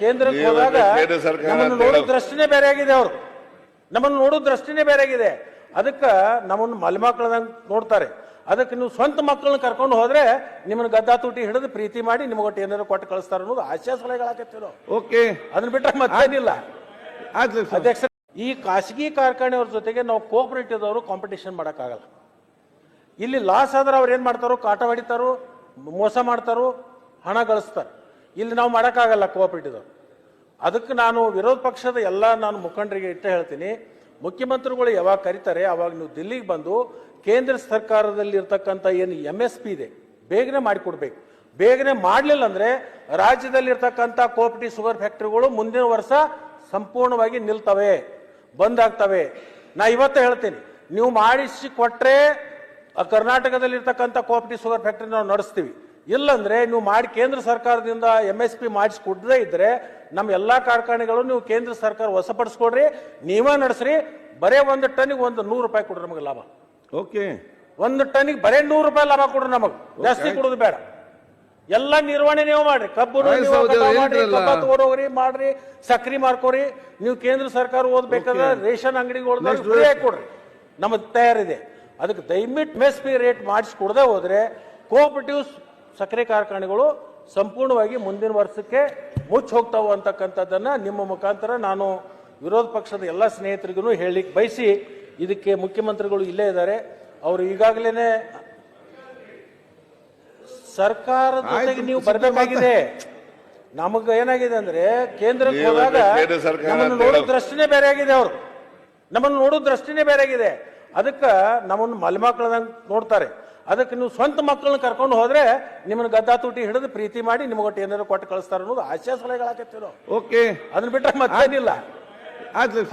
ಕೇಂದ್ರಕ್ಕೆ ಹೋದಾಗ ಕೇಂದ್ರ ಸರ್ಕಾರ ನಮ್ಮನ್ನು ನೋಡೋ ದೃಷ್ಟಿನೇ ಬೇರೆ ಆಗಿದೆ ಅವರು. ನಮ್ಮನ್ನು ನೋಡೋ ದೃಷ್ಟಿನೇ ಬೇರೆ ಆಗಿದೆ ಅದಕ್ಕೆ ನಮ್ಮನ್ನು ಮಲ್ಮಕ್ಕಳದಂಗೆ ನೋಡ್ತಾರೆ. ಅದಕ್ಕೆ ನೀವು ಸ್ವಂತ ಮಕ್ಕಳನ್ನ ಕರ್ಕೊಂಡು ಹೋದ್ರೆ ನಿಮ್ಮನ್ನ ಗದ್ದಾ ತುಟಿ ಹಿಡಿದು ಪ್ರೀತಿ ಮಾಡಿ ನಿಮಗೊಟ್ಟು ಏನಾದ್ರು ಕೊಟ್ಟು ಕಳಿಸ್ತಾರ ಅನ್ನೋದು ಆಶಯ ಸಲಹೆಗಳಾಗತ್ತೀವಿ ನಾವು ಓಕೆ. ಅದನ್ನ ಬಿಟ್ಟರೆ ಮತ್ತೇನಿಲ್ಲ. ಅಧ್ಯಕ್ಷ ಈ ಖಾಸಗಿ ಕಾರ್ಖಾನೆಯವ್ರ ಜೊತೆಗೆ ನಾವು ಕೋಆಪರೇಟಿವ್ ಅವರು ಕಾಂಪಿಟೇಷನ್ ಮಾಡೋಕ್ಕಾಗಲ್ಲ. ಇಲ್ಲಿ ಲಾಸ್ ಆದ್ರೆ ಅವ್ರು ಏನು ಮಾಡ್ತಾರೋ ಕಾಟ ಹೊಡಿತಾರೋ ಮೋಸ ಮಾಡ್ತಾರೋ ಹಣ ಗಳಿಸ್ತಾರೆ. ಇಲ್ಲಿ ನಾವು ಮಾಡೋಕ್ಕಾಗಲ್ಲ ಕೋಆಪರೇಟಿವ್ ಅದಕ್ಕೆ ನಾನು ವಿರೋಧ ಪಕ್ಷದ ಎಲ್ಲ ನಾನು ಮುಖಂಡರಿಗೆ ಇಟ್ಟು ಹೇಳ್ತೀನಿ. ಮುಖ್ಯಮಂತ್ರಿಗಳು ಯಾವಾಗ ಕರೀತಾರೆ, ಅವಾಗ ನೀವು ದಿಲ್ಲಿಗೆ ಬಂದು ಕೇಂದ್ರ ಸರ್ಕಾರದಲ್ಲಿ ಇರ್ತಕ್ಕಂಥ ಏನು ಎಂ ಎಸ್ ಪಿ ಇದೆ, ಬೇಗನೆ ಮಾಡಿಕೊಡ್ಬೇಕು. ಬೇಗನೆ ಮಾಡಲಿಲ್ಲ ಅಂದರೆ ರಾಜ್ಯದಲ್ಲಿರ್ತಕ್ಕಂಥ ಕೋಪಟಿ ಶುಗರ್ ಫ್ಯಾಕ್ಟ್ರಿಗಳು ಮುಂದಿನ ವರ್ಷ ಸಂಪೂರ್ಣವಾಗಿ ನಿಲ್ತವೆ, ಬಂದ್ ಆಗ್ತವೆ. ನಾ ಇವತ್ತು ಹೇಳ್ತೀನಿ, ನೀವು ಮಾಡಿಸಿ ಕೊಟ್ಟರೆ ಕರ್ನಾಟಕದಲ್ಲಿರ್ತಕ್ಕಂಥ ಕೋಪಟಿ ಶುಗರ್ ಫ್ಯಾಕ್ಟ್ರಿ ನಾವು ನಡೆಸ್ತೀವಿ. ಇಲ್ಲಂದ್ರೆ ನೀವು ಮಾಡಿ ಕೇಂದ್ರ ಸರ್ಕಾರದಿಂದ ಎಂ ಎಸ್ ಪಿ ಮಾಡಿಸಿ ಕೊಡದೇ ಇದ್ರೆ ನಮ್ಮ ಎಲ್ಲಾ ಕಾರ್ಖಾನೆಗಳು ನೀವು ಕೇಂದ್ರ ಸರ್ಕಾರ ವಶಪಡಿಸ್ಕೊಡ್ರಿ ನೀವೇ ನಡೆಸ್ರಿ. ಬರೇ ಒಂದು ಟನ್ನಿಗೆ ಒಂದು ನೂರು ರೂಪಾಯಿ ಕೊಡ್ರಿ ನಮಗೆ ಲಾಭ. ಓಕೆ. ಒಂದು ಟನ್ನಿಗೆ ಬರೇ ನೂರು ರೂಪಾಯಿ ಲಾಭ ಕೊಡ್ರಿ ನಮಗೆ. ಜಾಸ್ತಿ ಕೊಡೋದು ಬೇಡ. ಎಲ್ಲ ನಿರ್ವಹಣೆ ನೀವು ಮಾಡ್ರಿ. ಕಬ್ಬು ತಗೊಂಡೋಗ್ರಿ ಮಾಡ್ರಿ ಸಕ್ರಿ ಮಾಡ್ಕೋರಿ. ನೀವು ಕೇಂದ್ರ ಸರ್ಕಾರ ಓದ್ಬೇಕಾದ್ರೆ ರೇಷನ್ ಅಂಗಡಿಗೆ ಕೊಡ್ರಿ. ನಮ್ಮದು ತಯಾರಿದೆ. ಅದಕ್ಕೆ ದಯವಿಟ್ಟು ಎಸ್ ಪಿ ರೇಟ್ ಮಾಡಿಸಿ ಕೊಡದೆ ಹೋದ್ರೆ ಕೋಆಪರೇಟಿವ್ ಸಕ್ಕರೆ ಕಾರ್ಖಾನೆಗಳು ಸಂಪೂರ್ಣವಾಗಿ ಮುಂದಿನ ವರ್ಷಕ್ಕೆ ಮುಚ್ಚಿ ಹೋಗ್ತಾವೆ ಅಂತಕ್ಕಂಥದ್ದನ್ನು ನಿಮ್ಮ ಮುಖಾಂತರ ನಾನು ವಿರೋಧ ಪಕ್ಷದ ಎಲ್ಲ ಸ್ನೇಹಿತರಿಗೂ ಹೇಳಲಿಕ್ಕೆ ಬಯಸಿ ಇದಕ್ಕೆ ಮುಖ್ಯಮಂತ್ರಿಗಳು ಇಲ್ಲೇ ಇದ್ದಾರೆ. ಅವರು ಈಗಾಗಲೇ ಸರ್ಕಾರದ ಜೊತೆಗೆ ನೀವು ಬರಬೇಕಾಗಿದೆ. ನಮಗೆ ಏನಾಗಿದೆ ಅಂದ್ರೆ ಕೇಂದ್ರಕ್ಕೆ ಹೋದಾಗ ನಮ್ಮನ್ನು ನೋಡೋ ದೃಷ್ಟಿನೇ ಬೇರೆ ಆಗಿದೆ ಅವರು. ನಮ್ಮನ್ನು ನೋಡೋ ದೃಷ್ಟಿನೇ ಬೇರೆ ಆಗಿದೆ. ಅದಕ್ಕೆ ನಮ್ಮನ್ನು ಮಲ್ಮಕ್ಕಳದಂಗೆ ನೋಡ್ತಾರೆ. ಅದಕ್ಕೆ ನೀವು ಸ್ವಂತ ಮಕ್ಕಳನ್ನ ಕರ್ಕೊಂಡು ಹೋದ್ರೆ ನಿಮ್ಮನ್ನ ಗದ್ದಾ ತೂಟಿ ಹಿಡಿದು ಪ್ರೀತಿ ಮಾಡಿ ನಿಮಗೊಟ್ಟು ಏನಾದ್ರು ಕೊಟ್ಟು ಕಳಿಸ್ತಾರ ಅನ್ನೋದು ಆಶಯ ಸಲಹೆಗಳಾಗತ್ತೆ ಓಕೆ ಅದನ್ನ ಬಿಟ್ಟರೆ ಮತ್ತೇನಿಲ್ಲ. ಅಧ್ಯಕ್ಷ